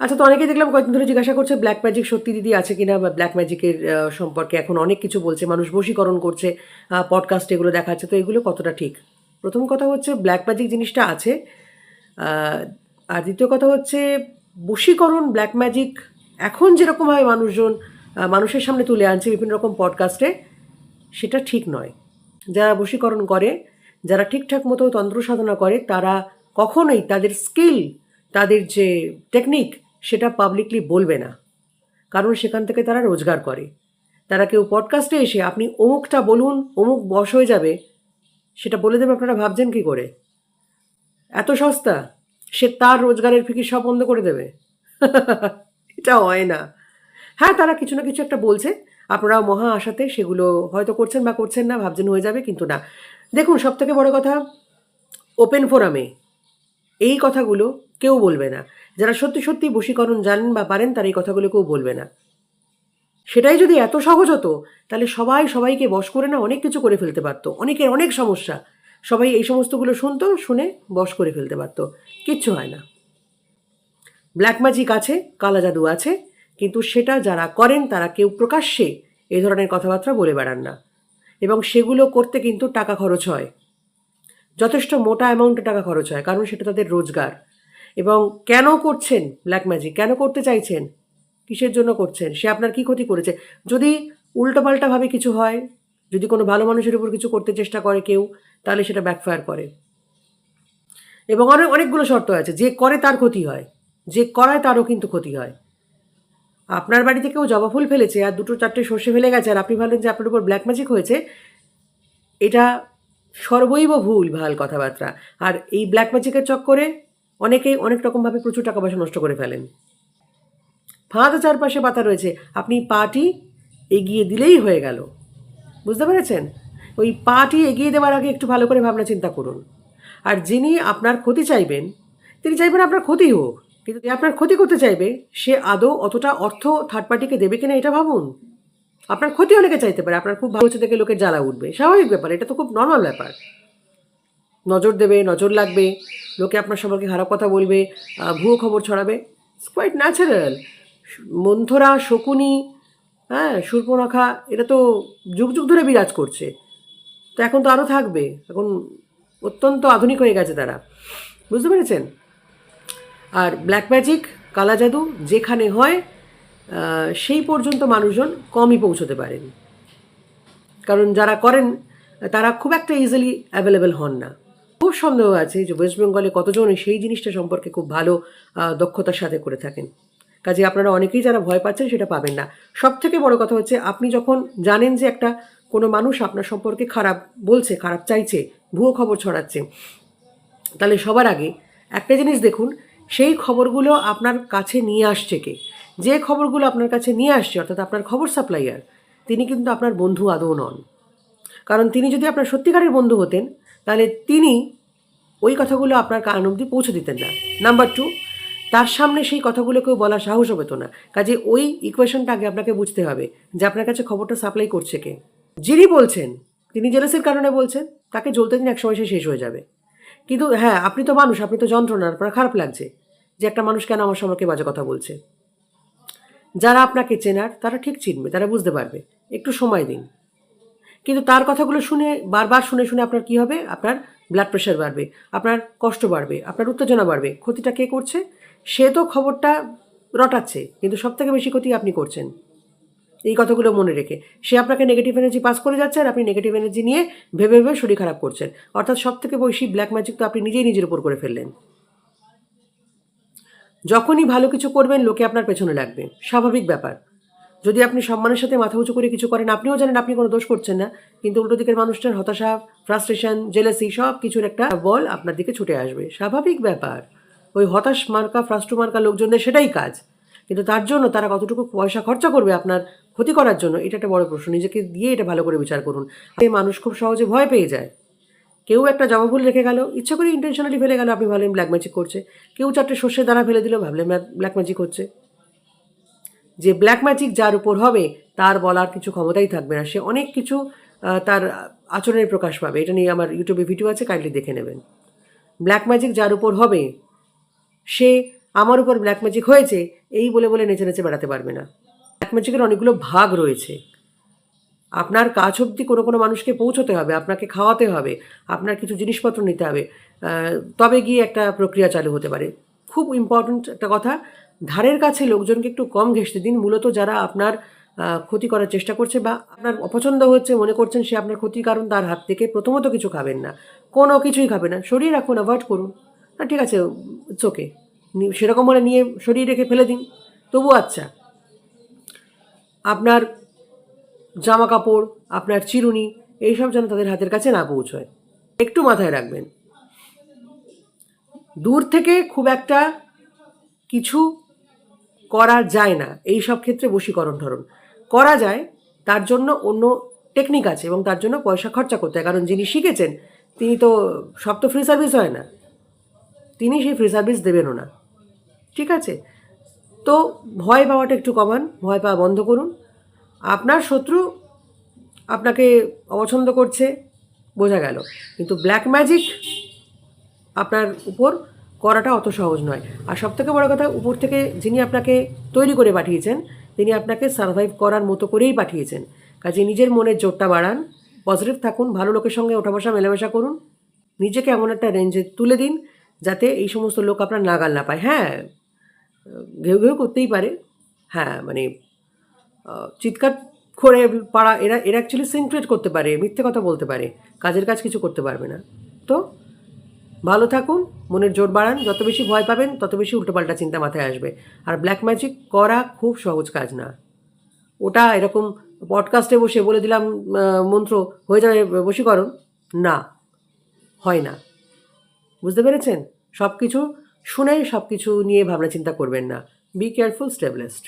আচ্ছা তো অনেকেই দেখলাম কয়েকদিন ধরে জিজ্ঞাসা করছে ব্ল্যাক ম্যাজিক সত্যি দিদি আছে কিনা বা ব্ল্যাক ম্যাজিকের সম্পর্কে এখন অনেক কিছু বলছে, মানুষ বশীকরণ করছে পডকাস্ট এগুলো দেখাচ্ছে, তো এগুলো কতটা ঠিক? প্রথম কথা হচ্ছে ব্ল্যাক ম্যাজিক জিনিসটা আছে আর দ্বিতীয় কথা হচ্ছে বশীকরণ ব্ল্যাক ম্যাজিক এখন যেরকমভাবে মানুষজন মানুষের সামনে তুলে আনছে বিভিন্ন রকম পডকাস্টে সেটা ঠিক নয়। যারা বশীকরণ করে, যারা ঠিকঠাক মতো তন্ত্র সাধনা করে, তারা কখনোই তাদের স্কিল তাদের যে টেকনিক সেটা পাবলিকলি বলবে না। কারণ সেখান থেকে তারা রোজগার করে। তারা কেউ পডকাস্টে এসে আপনি অমুকটা বলুন, অমুক বশ হয়ে যাবে, সেটা বলে দেবে আপনারা ভাবছেন কি করে? এত সস্তা, সে তার রোজগারের ফিকির সব বন্ধ করে দেবে। এটা হয় না। হ্যাঁ তারা কিছু না কিছু একটা বলছে, আপনারাও মহা আশাতে সেগুলো হয়তো করছেন বা করছেন না, ভাবছেন হয়ে যাবে, কিন্তু না। দেখুন সব থেকে বড় কথা ওপেন ফোরামে এই কথাগুলো কেউ বলবে না। যারা সত্যি সত্যি বশীকরণ জানেন বা পারেন, তারা এই কথাগুলো কেউ বলবে না। সেটাই যদি এত সহজ হতো, তাহলে সবাই সবাইকে বশ করে না অনেক কিছু করে ফেলতে পারতো। অনেকের অনেক সমস্যা। সবাই এই সমস্তগুলো শুনতো, শুনে বশ করে ফেলতে পারতো। কিচ্ছু হয় না। ব্ল্যাক ম্যাজিক আছে, কালা জাদু আছে, কিন্তু সেটা যারা করেন, তারা কেউ প্রকাশ্যে এই ধরনের কথাবার্তা বলে বেড়ান না। এবং সেগুলো করতে কিন্তু টাকা খরচ হয়। যথেষ্ট মোটা অ্যামাউন্টে টাকা খরচ হয়, কারণ সেটা তাদের রোজগার। এবং কেন করছেন ব্ল্যাক ম্যাজিক কেন করতে চাইছেন? কিসের জন্য করছেন? সে আপনার কি ক্ষতি করেছে? যদি উল্টোপাল্টাভাবে কিছু হয়, যদি কোনো ভালো মানুষের উপর কিছু করতে চেষ্টা করে কেউ, তাহলে সেটা ব্যাকফায়ার করে। এবং অনেক, অনেকগুলো শর্ত আছে, যে করে তার ক্ষতি হয়, যে করায় তারও কিন্তু ক্ষতি হয়। আপনার বাড়িতে কেউ জবা ফুল ফেলেছে আর দুটো চারটে সর্ষে ফেলে গেছে, আর আপনি ভাবলেন যে আপনার উপর ব্ল্যাক ম্যাজিক হয়েছে, এটা সর্বৈব ভুল, ভালো কথাবার্তা। আর এই ব্ল্যাক ম্যাজিকের চক্করে অনেকেই অনেক রকমভাবে প্রচুর টাকা পয়সা নষ্ট করে ফেলেন। ফাঁদ চারপাশে পাতা রয়েছে। আপনি পাটি এগিয়ে দিলেই হয়ে গেল। বুঝতে পেরেছেন? ওই পাটি এগিয়ে দেওয়ার আগে একটু ভালো করে ভাবনা চিন্তা করুন। আর যিনি আপনার ক্ষতি চাইবেন, তিনি চাইবেন আপনার ক্ষতি হোক। কিন্তু আপনার ক্ষতি করতে চাইবে, সে আদৌ অতটা অর্থ থার্ড পার্টিকে দেবে কিনা এটা ভাবুন। আপনার ক্ষতি অনেকে চাইতে পারে, আপনার খুব ভালো দেখে লোকের জ্বালা উঠবে। স্বাভাবিক ব্যাপার, এটা তো খুব নর্মাল ব্যাপার। নজর দেবে, নজর লাগবে, লোকে আপনার সম্পর্কে খারাপ কথা বলবে ভুয়ো খবর ছড়াবে। কোয়াইট ন্যাচারাল মন্থরা, শকুনি হ্যাঁ সূর্পনখা, এটা তো যুগ যুগ ধরে বিরাজ করছে। তো এখন তো আরও থাকবে, এখন অত্যন্ত আধুনিক হয়ে গেছে তারা। বুঝতে পেরেছেন? আর ব্ল্যাক ম্যাজিক কালা জাদু, যেখানে হয় সেই পর্যন্ত মানুষজন কমই পৌঁছতে পারেন। কারণ যারা করেন, তারা খুব একটা ইজিলি অ্যাভেলেবেল হন না। খুব সন্দেহ আছে যে ওয়েস্ট বেঙ্গলে কতজন সেই জিনিসটা সম্পর্কে খুব ভালো দক্ষতার সাথে করে থাকেন। কাজে আপনারা অনেকেই যারা ভয় পাচ্ছেন সেটা পাবেন না। সব থেকে বড় কথা হচ্ছে, আপনি যখন জানেন যে একটা কোনো মানুষ আপনার সম্পর্কে খারাপ বলছে, খারাপ চাইছে, ভুয়ো খবর ছড়াচ্ছে, তাহলে সবার আগে একটা জিনিস দেখুন, সেই খবরগুলো আপনার কাছে নিয়ে আসছে কে? যে খবরগুলো আপনার কাছে নিয়ে আসছে, অর্থাৎ আপনার খবর সাপ্লাইয়ার, তিনি কিন্তু আপনার বন্ধু আদৌ নন। কারণ তিনি যদি আপনার সত্যিকারের বন্ধু হতেন, তাহলে তিনি ওই কথাগুলো আপনার কান অবধি পৌঁছে দিতেন না। নাম্বার টু তার সামনে সেই কথাগুলো কেউ বলার সাহসও পেত না। কাজে ওই ইকুয়েশনটা আগে আপনাকে বুঝতে হবে, যে আপনার কাছে খবরটা সাপ্লাই করছে কে। যিনি বলছেন, তিনি জেলাসের কারণে বলছেন, তাকে জ্বলতে দিন, একসময় সে শেষ হয়ে যাবে। কিন্তু হ্যাঁ আপনি তো মানুষ, আপনি তো যন্ত্রণা আপনার খারাপ লাগছে যে একটা মানুষ কেন আমার সম্পর্কে বাজে কথা বলছে। যারা আপনাকে চেনার, তারা ঠিক চিনবে, তারা বুঝতে পারবে। একটু সময় দিন। কিন্তু তার কথাগুলো শুনে, বারবার শুনে শুনে আপনার কি হবে? আপনার ব্লাড প্রেশার বাড়বে, আপনার কষ্ট বাড়বে, আপনার উত্তেজনা বাড়বে। ক্ষতিটা কে করছে? সে তো খবরটা রটাচ্ছে, কিন্তু সব থেকে বেশি ক্ষতি আপনি করছেন। এই কথাগুলো মনে রেখে। সে আপনাকে নেগেটিভ এনার্জি পাস করে যাচ্ছে আর আপনি নেগেটিভ এনার্জি নিয়ে ভেবে ভেবে শরীর খারাপ করছেন। অর্থাৎ সব থেকে বেশি ব্ল্যাক ম্যাজিক তো আপনি নিজেই নিজের উপর করে ফেললেন। যখনই ভালো কিছু করবেন, লোকে আপনার পেছনে লাগবে। স্বাভাবিক ব্যাপার। যদি আপনি সম্মানের সাথে মাথা উঁচু করে কিছু করেন, আপনিও জানেন আপনি কোনো দোষ করছেন না। কিন্তু উল্টো দিকের মানুষটার হতাশা ফ্রাস্ট্রেশন জেলেসি সব কিছুর একটা বল আপনার দিকে ছুটে আসবে। স্বাভাবিক ব্যাপার। ওই হতাশ মার্কা ফ্রাস্ট্রু মার্কা লোকজনদের সেটাই কাজ। কিন্তু তার জন্য তারা কতটুকু পয়সা খরচা করবে আপনার ক্ষতি করার জন্য, এটা একটা বড় প্রশ্ন। নিজেকে দিয়ে এটা ভালো করে বিচার করুন। মানুষ খুব সহজে ভয় পেয়ে যায়। কেউ একটা জবা ফুল রেখে গেল, ইচ্ছা করে ইন্টেনশনালি ফেলে গেল, আপনি ভাবলেন ব্ল্যাক ম্যাজিক করছে। কেউ চারটে সর্ষে দ্বারা ফেলে দিল, ভাবলেন ব্ল্যাক ম্যাজিক হচ্ছে। যে ব্ল্যাক ম্যাজিক যার উপর হবে, তার বলার কিছু ক্ষমতাই থাকবে না। সে অনেক কিছু তার আচরণের প্রকাশ পাবে। এটা নিয়ে আমার ইউটিউবে ভিডিও আছে কাইন্ডলি দেখে নেবেন। ব্ল্যাক ম্যাজিক যার উপর হবে, সে আমার উপর ব্ল্যাক ম্যাজিক হয়েছে, এই বলে বলে নেচে নেচে বেড়াতে পারবে না। ব্ল্যাক ম্যাজিকের অনেকগুলো ভাগ রয়েছে। আপনার কাজ অবধি কোনো কোনো মানুষকে পৌঁছতে হবে, আপনাকে খাওয়াতে হবে, আপনার কিছু জিনিসপত্র নিতে হবে তবে গিয়ে একটা প্রক্রিয়া চালু হতে পারে। খুব ইম্পর্ট্যান্ট একটা কথা, ধারের কাছে লোকজনকে একটু কম ঘেঁষতে দিন, মূলত যারা আপনার ক্ষতি করার চেষ্টা করছে বা আপনার অপছন্দ হচ্ছে, মনে করছেন সে আপনার ক্ষতির কারণ, তার হাত থেকে প্রথমত কিছু খাবেন না। কোনো কিছুই খাবেন না, সরিয়ে রাখুন অ্যাভয়েড করুন। না, ঠিক আছে চোখে সেরকম হলে নিয়ে সরিয়ে রেখে ফেলে দিন। তবু আচ্ছা। আপনার জামা কাপড় আপনার চিরুনি, এইসব যেন তাদের হাতের কাছে না পৌঁছয়। একটু মাথায় রাখবেন। দূর থেকে খুব একটা কিছু করা যায় না। এই সব ক্ষেত্রে বশীকরণ ধরুন। করা যায়, তার জন্য অন্য টেকনিক আছে এবং তার জন্য পয়সা খরচা করতে হয়। কারণ যিনি শিখেছেন, তিনি তো সব তো ফ্রি সার্ভিস হয় না। তিনি সেই ফ্রি সার্ভিস দেবেনও না। ঠিক আছে? তো ভয় পাওয়াটা একটু কমান, ভয় পাওয়া বন্ধ করুন। আপনার শত্রু আপনাকে অপছন্দ করছে, বোঝা গেল। কিন্তু ব্ল্যাক ম্যাজিক আপনার উপর করাটা অত সহজ নয়। আর সব থেকে বড় কথা, উপর থেকে যিনি আপনাকে তৈরি করে পাঠিয়েছেন, তিনি আপনাকে সার্ভাইভ করার মতো করেই পাঠিয়েছেন। কাজে নিজের মনের জোরটা বাড়ান পজিটিভ থাকুন, ভালো লোকের সঙ্গে ওঠা বসা মেলামেশা করুন। নিজেকে এমন একটা রেঞ্জে তুলে দিন, যাতে এই সমস্ত লোক আপনার নাগাল না পায়। হ্যাঁ ঘেউ ঘেউ করতেই পারে। হ্যাঁ মানে চিৎকার করে পাড়া, এরা এরা অ্যাকচুয়ালি সিনক্রেট করতে পারে, মিথ্যে কথা বলতে পারে, কাজের কাজ কিছু করতে পারবে না। তো ভালো থাকুন, মনের জোর বাড়ান, যত বেশি ভয় পাবেন, তত বেশি উল্টোপাল্টা চিন্তা মাথায় আসবে। আর ব্ল্যাক ম্যাজিক করা খুব সহজ কাজ না। ওটা এরকম পডকাস্টে বসে বলে দিলাম মন্ত্র, হয়ে যাবে, বশীকরণ, না, হয় না। বুঝতে পেরেছেন? সব কিছু শুনে সব কিছু নিয়ে ভাবনা চিন্তা করবেন না। Be careful স্টেবলেস্ট